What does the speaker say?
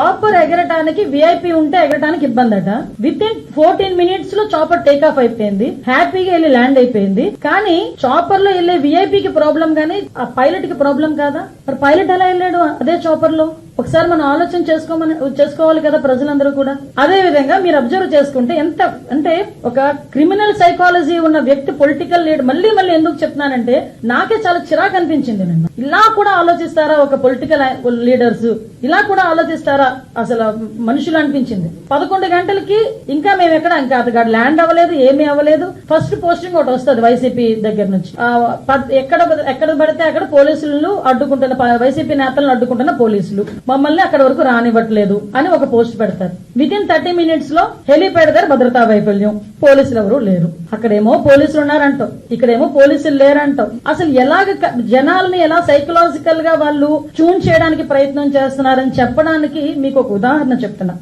Chopper ఎగరటానికి VIP ఉంటే ఎగరటానికి ఇబ్బంది అట విత్ ఇన్ ఫోర్టీన్ మినిట్స్లో చాపర్ టేక్ ఆఫ్ అయిపోయింది. హ్యాపీగా వెళ్ళి ల్యాండ్ అయిపోయింది. కానీ చాపర్లో వెళ్ళే విఐపికి ప్రాబ్లం గానీ ఆ పైలట్కి ప్రాబ్లం కాదా? మరి పైలట్ ఎలా వెళ్ళాడు అదే చాపర్లో? ఒకసారి మనం ఆలోచన చేసుకోమని చేసుకోవాలి కదా ప్రజలందరూ కూడా. అదే విధంగా మీరు అబ్జర్వ్ చేసుకుంటే ఎంత అంటే ఒక క్రిమినల్ సైకాలజీ ఉన్న వ్యక్తి పొలిటికల్ లీడర్ మళ్ళీ మళ్ళీ ఎందుకు చెప్తున్నానంటే నాకే చాలా చిరాకు అనిపించింది నిన్న. ఇలా కూడా ఆలోచిస్తారా ఒక పొలిటికల్ లీడర్స్? ఇలా కూడా ఆలోచిస్తారా? అసలు మనుషులు అనిపించింది. పదకొండు గంటలకి ఇంకా మేము ఎక్కడ? ఇంకా అతగాడు ల్యాండ్ అవ్వలేదు ఏమీ అవ్వలేదు. ఫస్ట్ పోస్టింగ్ ఒకటి వస్తుంది వైసీపీ దగ్గర నుంచి. ఎక్కడ ఎక్కడ పడితే అక్కడ పోలీసులు అడ్డుకుంటున్న వైసీపీ నేతలను అడ్డుకుంటున్న పోలీసులు. మమ్మల్ని అక్కడ వరకు రానివ్వట్లేదు అని ఒక పోస్ట్ పెడతారు. విత్ ఇన్ థర్టీ మినిట్స్లో హెలిప్యాడ్ దగ్గర భద్రతా వైఫల్యం. పోలీసులు ఎవరు లేరు. అక్కడేమో పోలీసులు ఉన్నారంటాం ఇక్కడేమో పోలీసులు లేరంటాం. అసలు ఎలాగ జనాల్ని ఎలా సైకలాజికల్గా వాళ్ళు ట్యూన్ చేయడానికి ప్రయత్నం చేస్తున్నారని చెప్పడానికి మీకు ఒక ఉదాహరణ చెప్తున్నా.